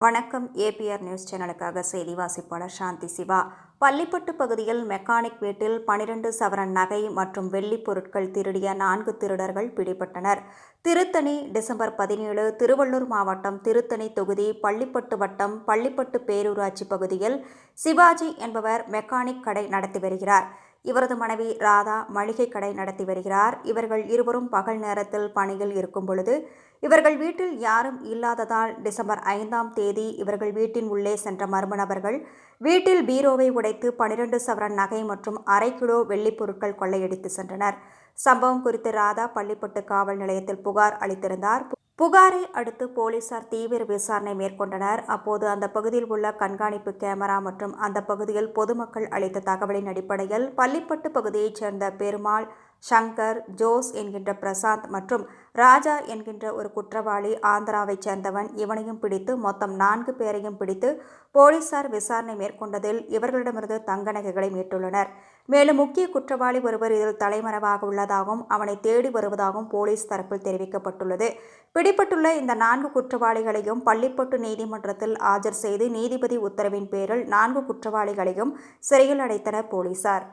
வணக்கம். APR news சேனலுக்காக செய்தி வாசிப்பாளர் சாந்தி சிவா. பள்ளிப்பட்டு பகுதியில் மெக்கானிக் வீட்டில் பனிரெண்டு சவரன் நகை மற்றும் வெள்ளிப் பொருட்கள் திருடிய நான்கு திருடர்கள் பிடிபட்டனர். திருத்தணி டிசம்பர் பதினேழு திருவள்ளூர் மாவட்டம் திருத்தணி தொகுதி பள்ளிப்பட்டு வட்டம் பள்ளிப்பட்டு பேரூராட்சி பகுதியில் சிவாஜி என்பவர் மெக்கானிக் கடை நடத்தி வருகிறார். இவரது மனைவி ராதா மளிகை கடை நடத்தி வருகிறார். இவர்கள் இருவரும் பகல் நேரத்தில் பணியில் இருக்கும் பொழுது இவர்கள் வீட்டில் யாரும் இல்லாததால் டிசம்பர் ஐந்தாம் தேதி இவர்கள் வீட்டின் உள்ளே சென்ற மர்ம நபர்கள் வீட்டில் பீரோவை உடைத்து பனிரெண்டு சவரன் நகை மற்றும் அரை கிலோ வெள்ளிப் பொருட்கள் கொள்ளையடித்து சென்றனர். சம்பவம் குறித்து ராதா பள்ளிப்பட்டு காவல் நிலையத்தில் புகார் அளித்திருந்தார். புகாரை அடுத்து போலீசார் தீவிர விசாரணை மேற்கொண்டனர். அப்போது அந்த பகுதியில் உள்ள கண்காணிப்பு கேமரா மற்றும் அந்த பகுதியில் பொதுமக்கள் அளித்த தகவலின் அடிப்படையில் பள்ளிப்பட்டு பகுதியைச் சேர்ந்த பெருமாள் சங்கர் ஜோஸ் என்கின்ற பிரசாந்த் மற்றும் ராஜா என்கின்ற ஒரு குற்றவாளி ஆந்திராவைச் சேர்ந்தவன். இவனையும் பிடித்து மொத்தம் நான்கு பேரையும் பிடித்து போலீசார் விசாரணை மேற்கொண்டதில் இவர்களிடமிருந்து தங்க நகைகளை மீட்டுள்ளனர். மேலும் முக்கிய குற்றவாளி ஒருவர் இதில் தலைமறைவாக உள்ளதாகவும் அவனை தேடி வருவதாகவும் போலீஸ் தரப்பில் தெரிவிக்கப்பட்டுள்ளது. பிடிபட்டுள்ள இந்த நான்கு குற்றவாளிகளையும் பள்ளிப்பட்டு நீதிமன்றத்தில் ஆஜர் செய்து நீதிபதி உத்தரவின் பேரில் நான்கு குற்றவாளிகளையும் சிறையில் அடைத்தனர் போலீசார்.